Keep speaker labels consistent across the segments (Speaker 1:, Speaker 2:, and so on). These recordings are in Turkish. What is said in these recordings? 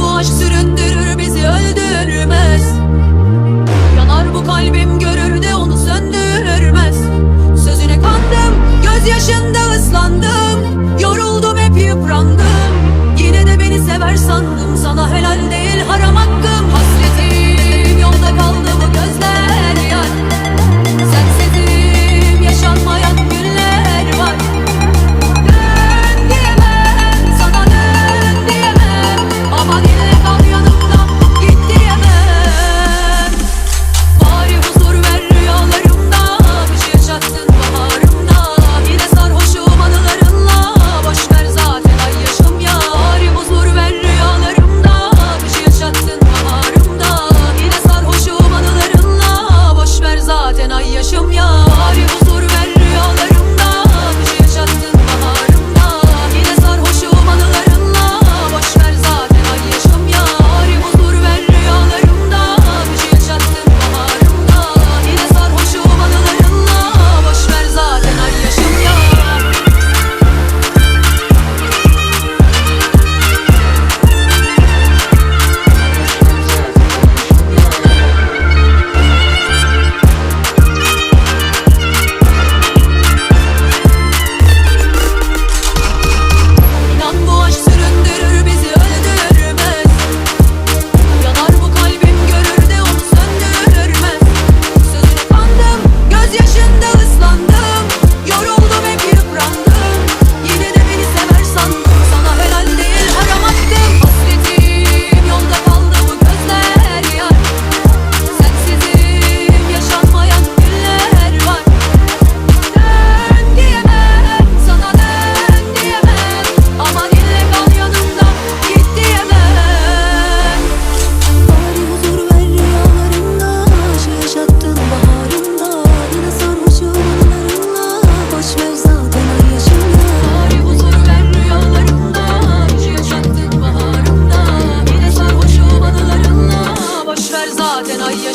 Speaker 1: Bu aşk süründürür bizi öldürmez. Yanar bu kalbim görür de onu söndürmez. Sözüne kandım gözyaşında ıslandım. Yoruldum hep yıprandım. Yine de beni sever sandım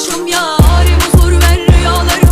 Speaker 1: Başım yarim huzur ver rüyalarım